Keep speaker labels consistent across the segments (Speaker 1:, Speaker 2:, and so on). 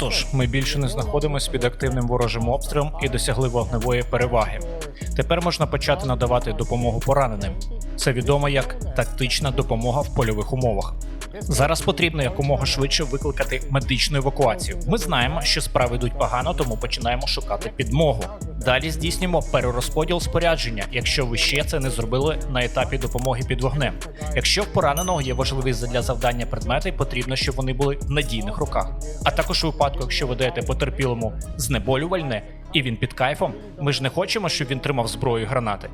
Speaker 1: Отож, ми більше не знаходимося під активним ворожим обстрілом і досягли вогневої переваги. Тепер можна почати надавати допомогу пораненим. Це відомо як тактична допомога в польових умовах. Зараз потрібно якомога швидше викликати медичну евакуацію. Ми знаємо, що справи йдуть погано, тому починаємо шукати підмогу. Далі здійснюємо перерозподіл спорядження, якщо ви ще це не зробили на етапі допомоги під вогнем. Якщо в пораненого є важливість для завдання предмети, потрібно, щоб вони були в надійних руках. А також у випадку, якщо ви даєте потерпілому знеболювальне і він під кайфом, ми ж не хочемо, щоб він тримав зброю і гранати.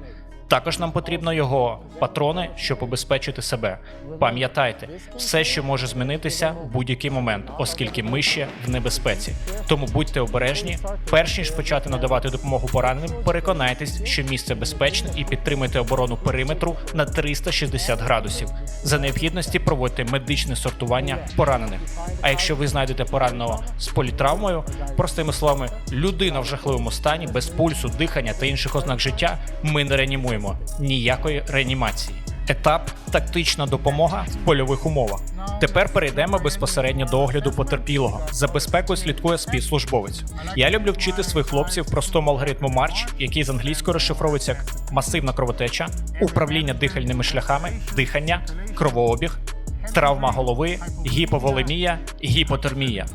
Speaker 1: Також нам потрібно його патрони, щоб обезпечити себе. Пам'ятайте, все, що може змінитися в будь-який момент, оскільки ми ще в небезпеці. Тому будьте обережні. Перш ніж почати надавати допомогу пораненим, переконайтесь, що місце безпечне і підтримуйте оборону периметру на 360 градусів. За необхідності проводьте медичне сортування поранених. А якщо ви знайдете пораненого з політравмою, простими словами, людина в жахливому стані, без пульсу, дихання та інших ознак життя, ми не реанімуємо ніякої реанімації. Етап тактична допомога в польових умовах. Тепер перейдемо безпосередньо до огляду потерпілого. За безпекою слідкує співслужбовець. Я люблю вчити своїх хлопців простому алгоритму Марч, який з англійською розшифровується як масивна кровотеча, управління дихальними шляхами, дихання, кровообіг, травма голови, гіповолемія, гіпотермія.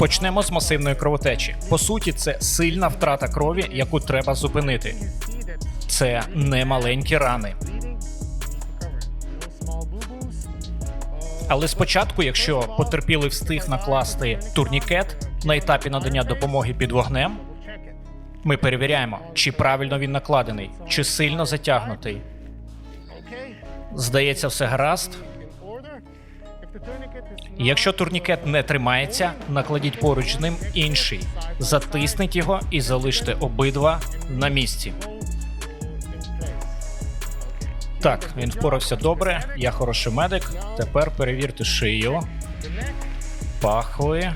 Speaker 1: Почнемо з масивної кровотечі. По суті, це сильна втрата крові, яку треба зупинити. Це не маленькі рани. Але спочатку, якщо потерпілий встиг накласти турнікет на етапі надання допомоги під вогнем, ми перевіряємо, чи правильно він накладений, чи сильно затягнутий. Здається, все гаразд. Якщо турнікет не тримається, накладіть поруч з ним інший, затисніть його і залиште обидва на місці. Так, він впорався добре. Я хороший медик. Тепер перевірте шию, пахви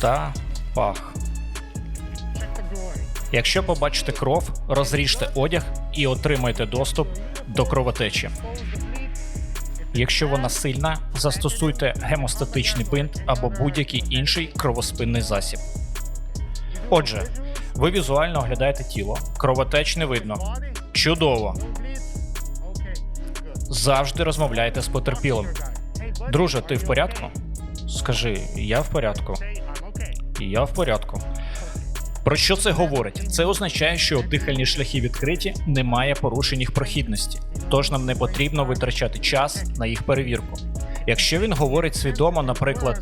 Speaker 1: та пах. Якщо побачите кров, розріжте одяг і отримайте доступ до кровотечі. Якщо вона сильна, застосуйте гемостатичний бинт або будь-який інший кровоспинний засіб. Отже, ви візуально оглядаєте тіло, кровотеч не видно. Чудово! Завжди розмовляйте з потерпілим. Друже, ти в порядку? Скажи, я в порядку. Я в порядку. Про що це говорить? Це означає, що дихальні шляхи відкриті, немає порушень їх прохідності, тож нам не потрібно витрачати час на їх перевірку. Якщо він говорить свідомо, наприклад,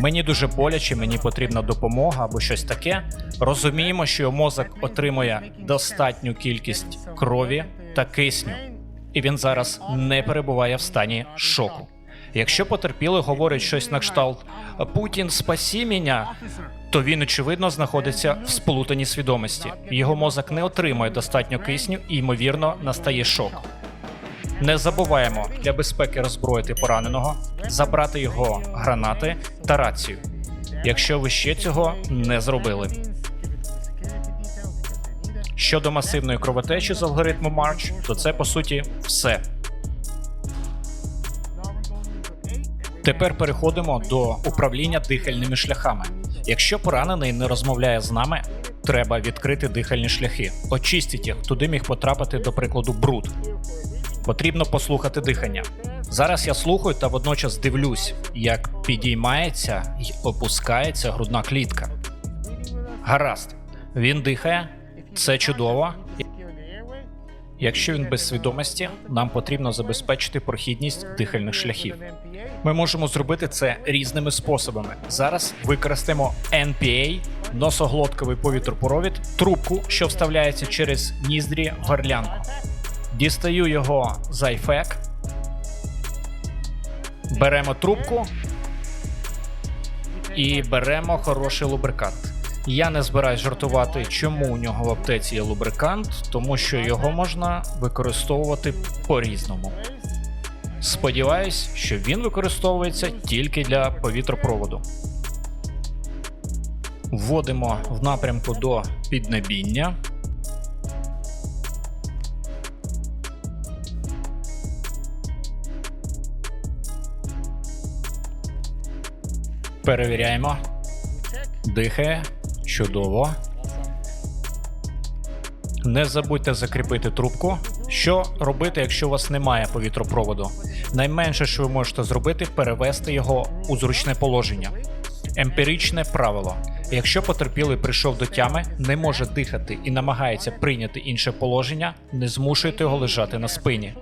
Speaker 1: мені дуже боляче, мені потрібна допомога або щось таке, розуміємо, що мозок отримує достатню кількість крові та кисню, і він зараз не перебуває в стані шоку. Якщо потерпілий говорить щось на кшталт Путін спасі мене, то він очевидно знаходиться в сплутаній свідомості. Його мозок не отримує достатньо кисню і ймовірно настає шок. Не забуваємо для безпеки роззброїти пораненого, забрати його гранати та рацію, якщо ви ще цього не зробили. Щодо масивної кровотечі з алгоритму Марч, то це по суті все. Тепер переходимо до управління дихальними шляхами. Якщо поранений не розмовляє з нами, треба відкрити дихальні шляхи. Очистіть їх, туди міг потрапити, до прикладу, бруд. Потрібно послухати дихання. Зараз я слухаю та водночас дивлюсь, як підіймається й опускається грудна клітка. Гаразд, він дихає, це чудово. Якщо він без свідомості, нам потрібно забезпечити прохідність дихальних шляхів. Ми можемо зробити це різними способами. Зараз використаємо NPA, носоглотковий повітропровід, трубку, що вставляється через ніздрі горлянку. Дістаю його з айфек. Беремо трубку і беремо хороший лубрикант. Я не збираюсь жартувати, чому у нього в аптеці є лубрикант, тому що його можна використовувати по-різному. Сподіваюсь, що він використовується тільки для повітропроводу. Вводимо в напрямку до піднебіння. Перевіряємо. Дихає. Чудово. Не забудьте закріпити трубку. Що робити, якщо у вас немає повітропроводу? Найменше, що ви можете зробити, перевести його у зручне положення. Емпіричне правило: якщо потерпілий прийшов до тями, не може дихати і намагається прийняти інше положення, не змушуйте його лежати на спині.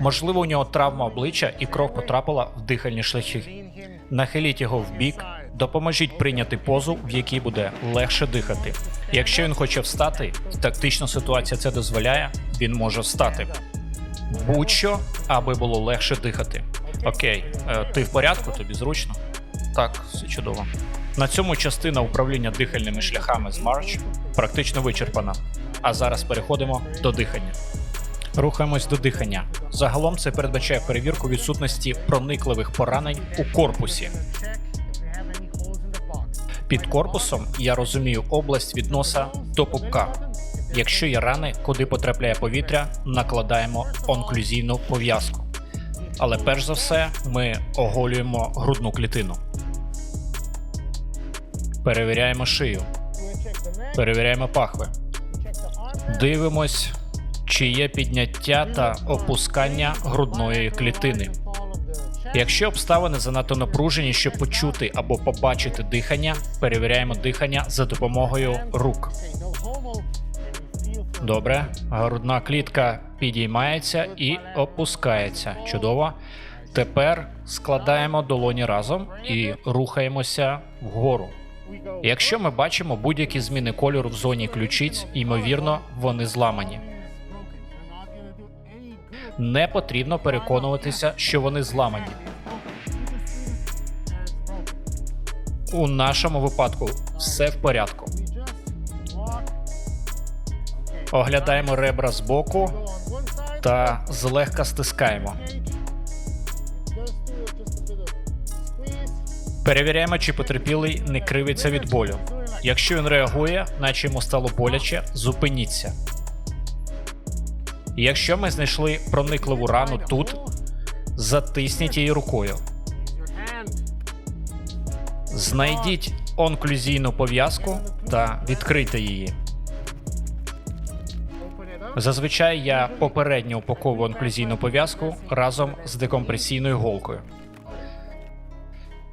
Speaker 1: Можливо, у нього травма обличчя і кров потрапила в дихальні шляхи. Нахиліть його в бік, допоможіть прийняти позу, в якій буде легше дихати. Якщо він хоче встати, тактична ситуація це дозволяє, він може встати. Будь-що, аби було легше дихати. Окей, е, ти в порядку, тобі зручно? Так, все чудово. На цьому частина управління дихальними шляхами з March практично вичерпана. А зараз переходимо до дихання. Рухаємось до дихання. Загалом це передбачає перевірку відсутності проникливих поранень у корпусі. Під корпусом я розумію область від носа до пупка. Якщо є рани, куди потрапляє повітря, накладаємо онклюзійну пов'язку. Але перш за все ми оголюємо грудну клітину. Перевіряємо шию, перевіряємо пахви. Дивимось, чи є підняття та опускання грудної клітини. Якщо обставини занадто напружені, щоб почути або побачити дихання, перевіряємо дихання за допомогою рук. Добре, грудна клітка підіймається і опускається. Чудово. Тепер складаємо долоні разом і рухаємося вгору. Якщо ми бачимо будь-які зміни кольору в зоні ключиць, ймовірно, вони зламані. Не потрібно переконуватися, що вони зламані. У нашому випадку все в порядку. Оглядаємо ребра збоку та злегка стискаємо. Перевіряємо, чи потерпілий не кривиться від болю. Якщо він реагує, наче йому стало боляче, зупиніться. Якщо ми знайшли проникливу рану тут, затисніть її рукою. Знайдіть онклюзійну пов'язку та відкрийте її. Зазвичай я попередньо упаковую онклюзійну пов'язку разом з декомпресійною голкою.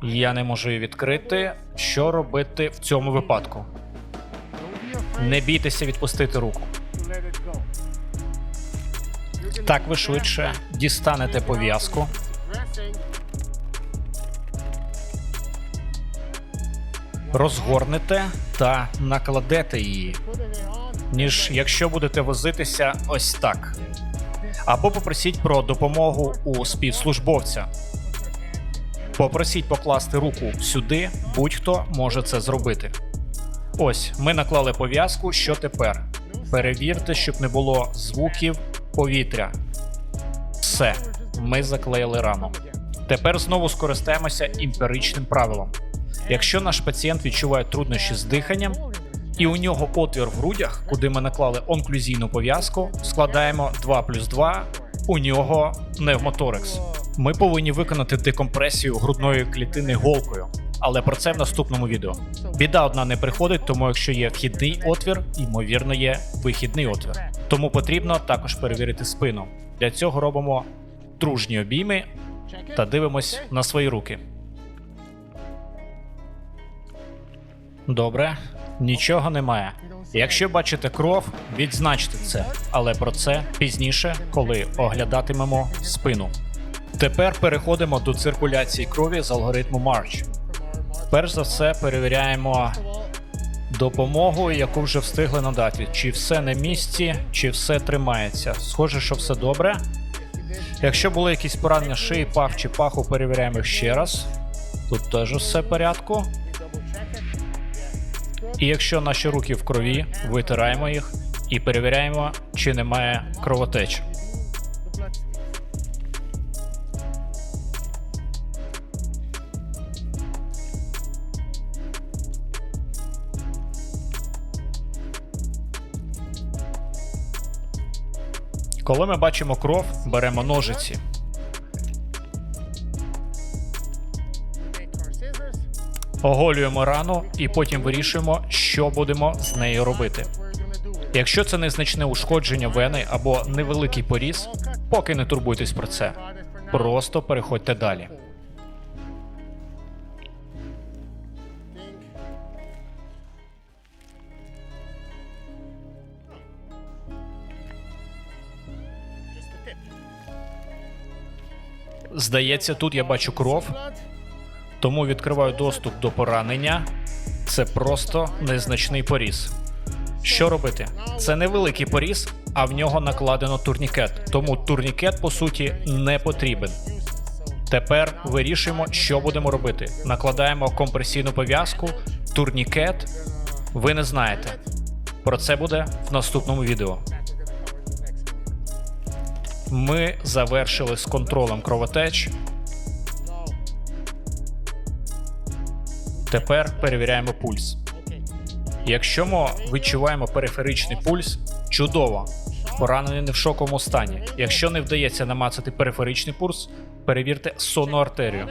Speaker 1: Я не можу її відкрити. Що робити в цьому випадку? Не бійтеся відпустити руку. Так ви швидше дістанете пов'язку. Розгорнете та накладете її, ніж якщо будете возитися ось так. Або попросіть про допомогу у співслужбовця. Попросіть покласти руку сюди, будь-хто може це зробити. Ось, ми наклали пов'язку. Що тепер? Перевірте, щоб не було звуків повітря. Все, ми заклеїли рану. Тепер знову скористаємося імперичним правилом. Якщо наш пацієнт відчуває труднощі з диханням, і у нього отвір в грудях, куди ми наклали онклюзійну пов'язку, складаємо 2 плюс 2, у нього невмоторекс. Ми повинні виконати декомпресію грудної клітини голкою, але про це в наступному відео. Біда одна не приходить, тому якщо є вхідний отвір, ймовірно, є вихідний отвір. Тому потрібно також перевірити спину. Для цього робимо дружні обійми та дивимось на свої руки. Добре, нічого немає. Якщо бачите кров, відзначте це, але про це пізніше, коли оглядатимемо спину. Тепер переходимо до циркуляції крові з алгоритму March. Перш за все, перевіряємо допомогу, яку вже встигли надати. Чи все на місці, чи все тримається. Схоже, що все добре. Якщо були якісь поранення шиї, пах чи паху, перевіряємо ще раз. Тут теж все в порядку. І якщо наші руки в крові, витираємо їх і перевіряємо, чи немає кровотеч. Коли ми бачимо кров, беремо ножиці. Оголюємо рану і потім вирішуємо, що будемо з нею робити. Якщо це незначне ушкодження вени або невеликий поріз, поки не турбуйтесь про це. Просто переходьте далі. Здається, тут я бачу кров, тому відкриваю доступ до поранення. Це просто незначний поріз. Що робити? Це невеликий поріз, а в нього накладено турнікет. Тому турнікет, по суті, не потрібен. Тепер вирішуємо, що будемо робити. Накладаємо компресійну пов'язку, турнікет. Ви не знаєте. Про це буде в наступному відео. Ми завершили з контролем кровотеч. Тепер перевіряємо пульс. Якщо ми відчуваємо периферичний пульс, чудово. Поранений не в шоковому стані. Якщо не вдається намацати периферичний пульс, перевірте сонну артерію.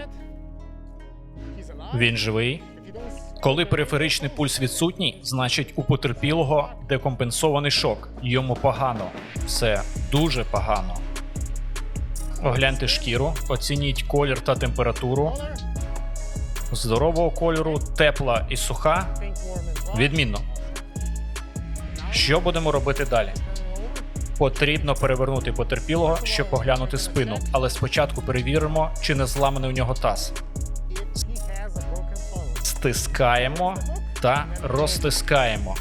Speaker 1: Він живий. Коли периферичний пульс відсутній, значить у потерпілого декомпенсований шок. Йому погано. Все дуже погано. Огляньте шкіру, оцініть колір та температуру. Здорового кольору, тепла і суха. Відмінно. Що будемо робити далі? Потрібно перевернути потерпілого, щоб поглянути спину, але спочатку перевіримо, чи не зламаний у нього таз. Стискаємо та розтискаємо.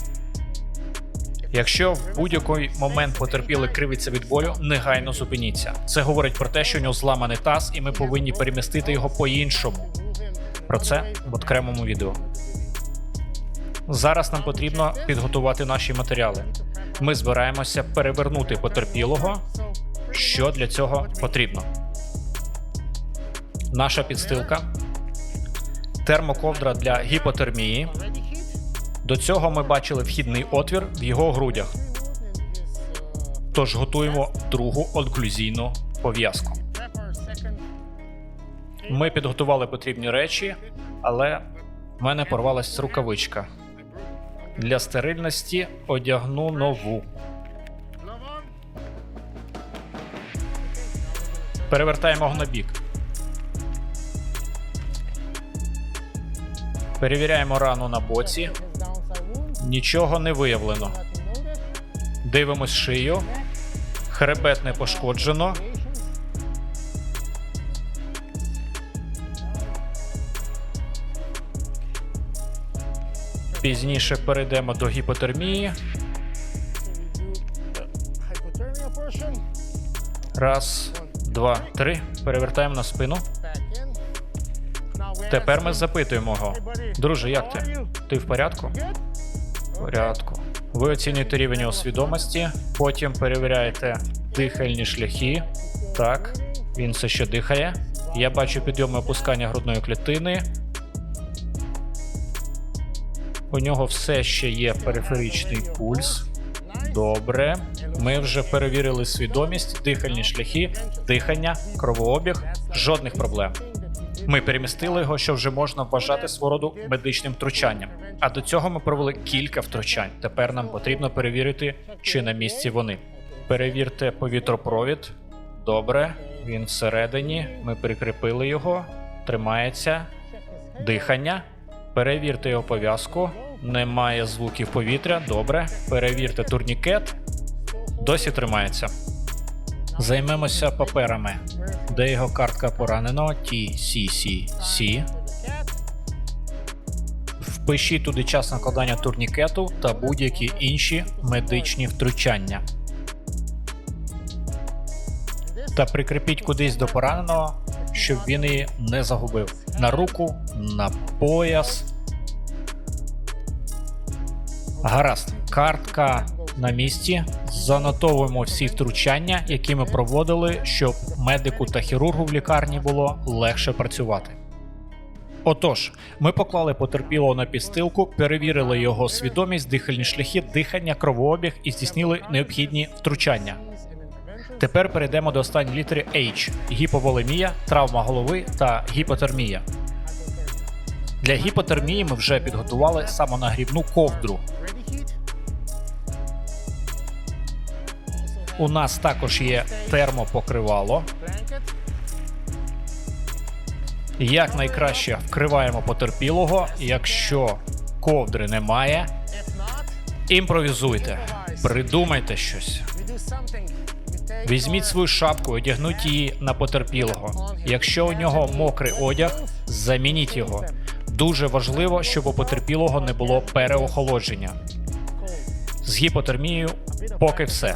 Speaker 1: Якщо в будь-який момент потерпілий кривиться від болю, негайно зупиніться. Це говорить про те, що у нього зламаний таз, і ми повинні перемістити його по-іншому. Про це в окремому відео. Зараз нам потрібно підготувати наші матеріали. Ми збираємося перевернути потерпілого. Що для цього потрібно? Наша підстилка, термоковдра для гіпотермії. До цього ми бачили вхідний отвір в його грудях. Тож готуємо другу онклюзійну пов'язку. Ми підготували потрібні речі, але в мене порвалась рукавичка. Для стерильності одягну нову. Перевертаємо його на бік. Перевіряємо рану на боці. Нічого не виявлено. Дивимось шию. Хребет не пошкоджено. Пізніше перейдемо до гіпотермії. Раз, два, три. Перевертаємо на спину. Тепер ми запитуємо його. Друже, як ти? Ти в порядку? Порядку. Ви оцінюєте рівень його свідомості, потім перевіряєте дихальні шляхи. Так, він все ще дихає. Я бачу підйом опускання грудної клітини. У нього все ще є периферичний пульс. Добре. Ми вже перевірили свідомість, дихальні шляхи, дихання, кровообіг. Жодних проблем. Ми перемістили його, що вже можна вважати свого роду медичним втручанням. А до цього ми провели кілька втручань. Тепер нам потрібно перевірити, чи на місці вони. Перевірте повітропровід. Добре, він всередині. Ми прикріпили його. Тримається. Дихання. Перевірте його пов'язку. Немає звуків повітря. Добре. Перевірте турнікет. Досі тримається. Займемося паперами. Де його картка пораненого? TCCC. Впишіть туди час накладання турнікету та будь-які інші медичні втручання. Та прикріпіть кудись до пораненого, щоб він її не загубив. На руку, на пояс. Гаразд, картка на місці. Занотовуємо всі втручання, які ми проводили, щоб медику та хірургу в лікарні було легше працювати. Отож, ми поклали потерпілого на підстилку, перевірили його свідомість, дихальні шляхи, дихання, кровообіг і здійснили необхідні втручання. Тепер перейдемо до останньої літери H – гіповолемія, травма голови та гіпотермія. Для гіпотермії ми вже підготували самонагрівну ковдру. У нас також є термопокривало. Як найкраще вкриваємо потерпілого, якщо ковдри немає, імпровізуйте, придумайте щось. Візьміть свою шапку, одягніть її на потерпілого. Якщо у нього мокрий одяг, замініть його. Дуже важливо, щоб у потерпілого не було переохолодження. З гіпотермією поки все.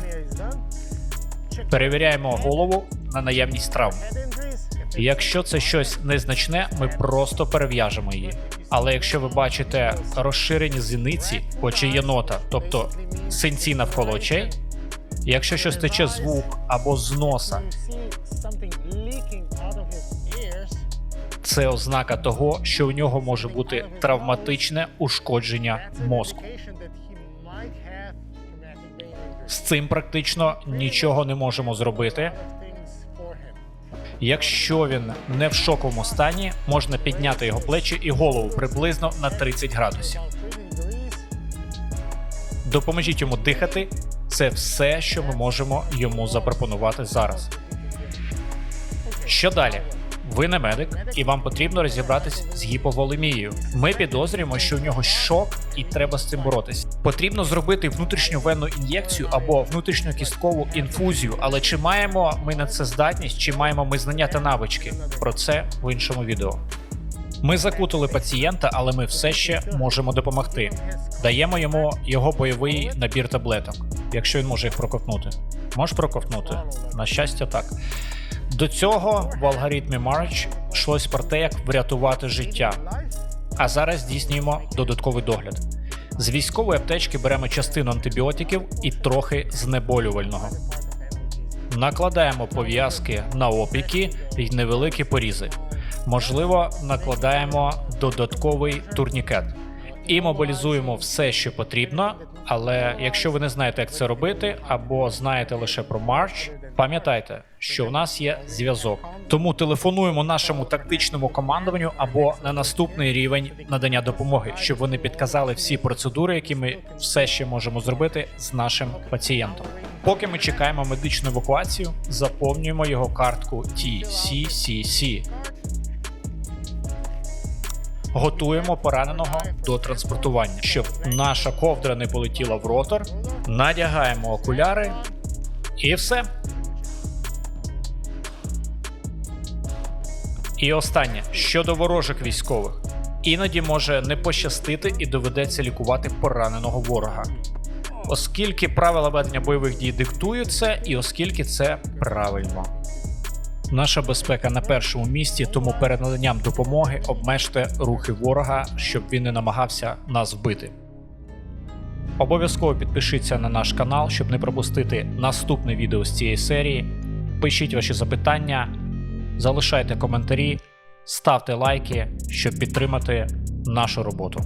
Speaker 1: Перевіряємо голову на наявність травм. Якщо це щось незначне, ми просто перев'яжемо її. Але якщо ви бачите розширені зіниці, очі єнота, тобто синці навколо очей, якщо щось тече з вух або з носа, це ознака того, що у нього може бути травматичне ушкодження мозку. З цим практично нічого не можемо зробити. Якщо він не в шоковому стані, можна підняти його плечі і голову приблизно на 30 градусів. Допоможіть йому дихати. Це все, що ми можемо йому запропонувати зараз. Що далі? Ви не медик, і вам потрібно розібратись з гіповолемією. Ми підозрюємо, що у нього шок, і треба з цим боротись. Потрібно зробити внутрішню венну ін'єкцію або внутрішньокісткову інфузію. Але чи маємо ми на це здатність, чи маємо ми знання та навички? Про це в іншому відео. Ми закутали пацієнта, але ми все ще можемо допомогти. Даємо йому його бойовий набір таблеток, якщо він може їх проковтнути. Можеш проковтнути? На щастя, так. До цього в алгоритмі March йшлось про те, як врятувати життя. А зараз здійснюємо додатковий догляд. З військової аптечки беремо частину антибіотиків і трохи знеболювального. Накладаємо пов'язки на опіки і невеликі порізи. Можливо, накладаємо додатковий турнікет і мобілізуємо все, що потрібно. Але якщо ви не знаєте, як це робити, або знаєте лише про Марч, пам'ятайте, що у нас є зв'язок. Тому телефонуємо нашому тактичному командуванню або на наступний рівень надання допомоги, щоб вони підказали всі процедури, які ми все ще можемо зробити з нашим пацієнтом. Поки ми чекаємо медичну евакуацію, заповнюємо його картку TCCC. Готуємо пораненого до транспортування, щоб наша ковдра не полетіла в ротор. Надягаємо окуляри і все. І останнє щодо ворожих військових. Іноді може не пощастити і доведеться лікувати пораненого ворога. Оскільки правила ведення бойових дій диктують це, і оскільки це правильно. Наша безпека на першому місці, тому перед наданням допомоги обмежте рухи ворога, щоб він не намагався нас вбити. Обов'язково підпишіться на наш канал, щоб не пропустити наступне відео з цієї серії. Пишіть ваші запитання, залишайте коментарі, ставте лайки, щоб підтримати нашу роботу.